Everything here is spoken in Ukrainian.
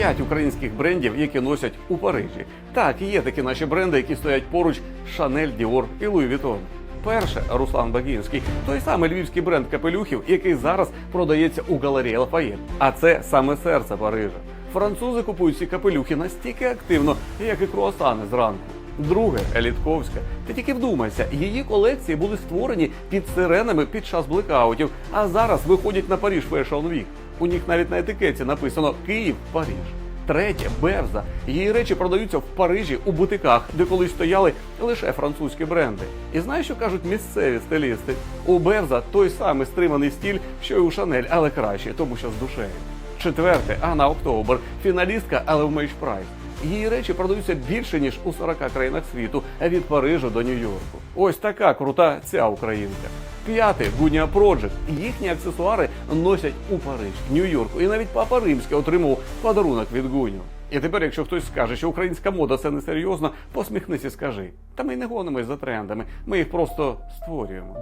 п'ять українських брендів, які носять у Парижі. Так, є такі наші бренди, які стоять поруч Шанель, Діор і Луї Вітон. Перше Руслан Багінський, той самий львівський бренд капелюхів, який зараз продається у галереї Лафаєт. А це саме серце Парижа. Французи купують ці капелюхи настільки активно, як і круасани зранку. Друге Елітковська. Ти тільки вдумайся, її колекції були створені під сиренами під час блекаутів, а зараз виходять на Париж Fashion Week. У них навіть на етикеті написано Київ, Париж. Третє Берза. Її речі продаються в Парижі у бутиках, де колись стояли лише французькі бренди. І знаєш, що кажуть місцеві стилісти? У Берза той самий стриманий стіль, що й у Шанель, але краще, тому що з душею. Четверте Анна Октобер, фіналістка, але в мейдж прайс. Її речі продаються більше ніж у 40 країнах світу, від Парижу до Нью-Йорку. Ось така крута ця українка. П'яте Гуня Project. Їхні аксесуари носять у Париж, Нью-Йорку. І навіть папа Римський отримав подарунок від Гуню. І тепер, якщо хтось скаже, що українська мода це не серйозно, посміхнись і скажи. Та ми не гонимось за трендами, ми їх просто створюємо.